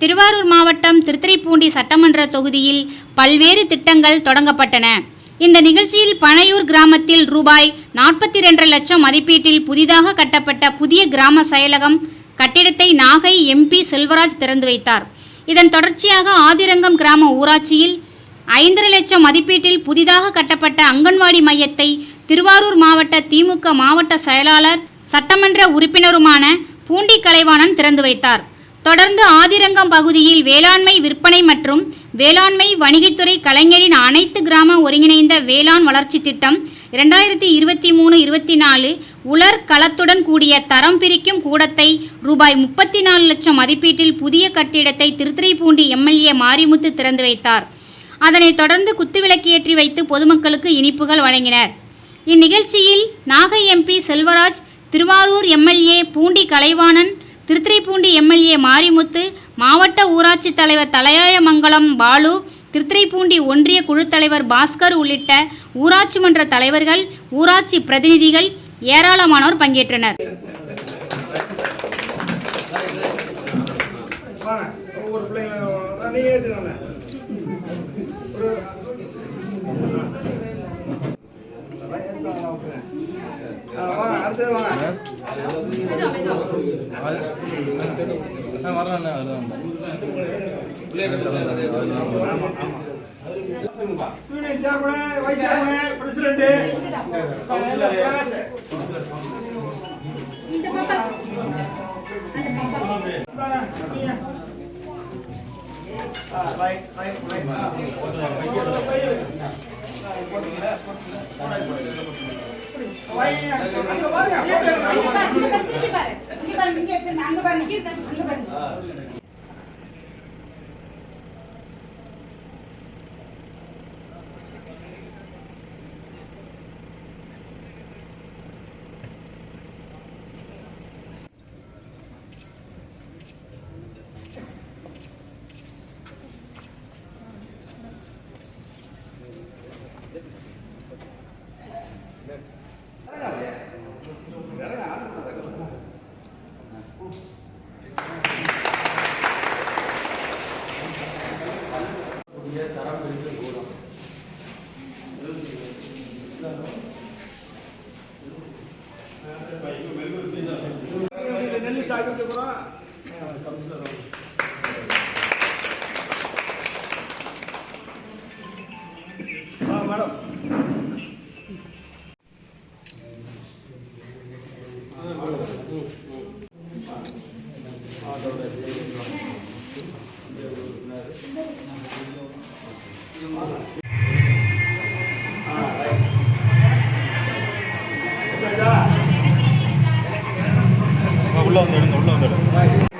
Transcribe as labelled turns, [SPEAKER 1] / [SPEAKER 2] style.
[SPEAKER 1] திருவாரூர் மாவட்டம் திருத்துறைப்பூண்டி சட்டமன்ற தொகுதியில் பல்வேறு திட்டங்கள் தொடங்கப்பட்டன. இந்த நிகழ்ச்சியில் பனையூர் கிராமத்தில் ரூபாய் நாற்பத்தி ரெண்டரை லட்சம் மதிப்பீட்டில் புதிதாக கட்டப்பட்ட புதிய கிராம செயலகம் கட்டிடத்தை நாகை எம்பி செல்வராஜ் திறந்து வைத்தார். இதன் தொடர்ச்சியாக ஆதிரங்கம் கிராம ஊராட்சியில் ஐந்தரை லட்சம் மதிப்பீட்டில் புதிதாக கட்டப்பட்ட அங்கன்வாடி மையத்தை திருவாரூர் மாவட்ட திமுக மாவட்ட செயலாளர் சட்டமன்ற உறுப்பினருமான பூண்டி கலைவாணன் திறந்து வைத்தார். தொடர்ந்து ஆதிரங்கம் பகுதியில் வேளாண்மை விற்பனை மற்றும் வேளாண்மை வணிகத்துறை கலைஞரின் அனைத்து கிராம ஒருங்கிணைந்த வேளாண் வளர்ச்சி திட்டம் இரண்டாயிரத்தி இருபத்தி மூணு இருபத்தி நாலு உலர் களத்துடன் கூடிய தரம் பிரிக்கும் கூடத்தை ரூபாய் முப்பத்தி நாலு லட்சம் மதிப்பீட்டில் புதிய கட்டிடத்தை திருத்துறைப்பூண்டி எம்எல்ஏ மாரிமுத்து திறந்து வைத்தார். அதனைத் தொடர்ந்து குத்துவிளக்கேற்றி வைத்து பொதுமக்களுக்கு இனிப்புகள் வழங்கினர். இந்நிகழ்ச்சியில் Nagai MP Selvaraj Thiruvarur MLA Poondi Kalaivanan Thiruthuraipoondi MLA Marimuthu மாவட்ட ஊராட்சி தலைவர் தலையாயமங்கலம் பாலு திருத்துறைப்பூண்டி ஒன்றிய குழுத்தலைவர் பாஸ்கர் உள்ளிட்ட ஊராட்சி மன்ற தலைவர்கள் ஊராட்சி பிரதிநிதிகள் ஏராளமானோர் பங்கேற்றனர்.
[SPEAKER 2] பிள்ளைங்க ஏற்றுக்கோங்க ஒரு ஆ, வாங்க அடுத்தது வாங்க
[SPEAKER 3] வரலாம் வரலாம்
[SPEAKER 2] union chairman president councillor right நெல் ஸ்டாக் கவுன்சிலர்
[SPEAKER 4] உள்ள வந்து எடுங்க உள்ள வந்து எடுங்க.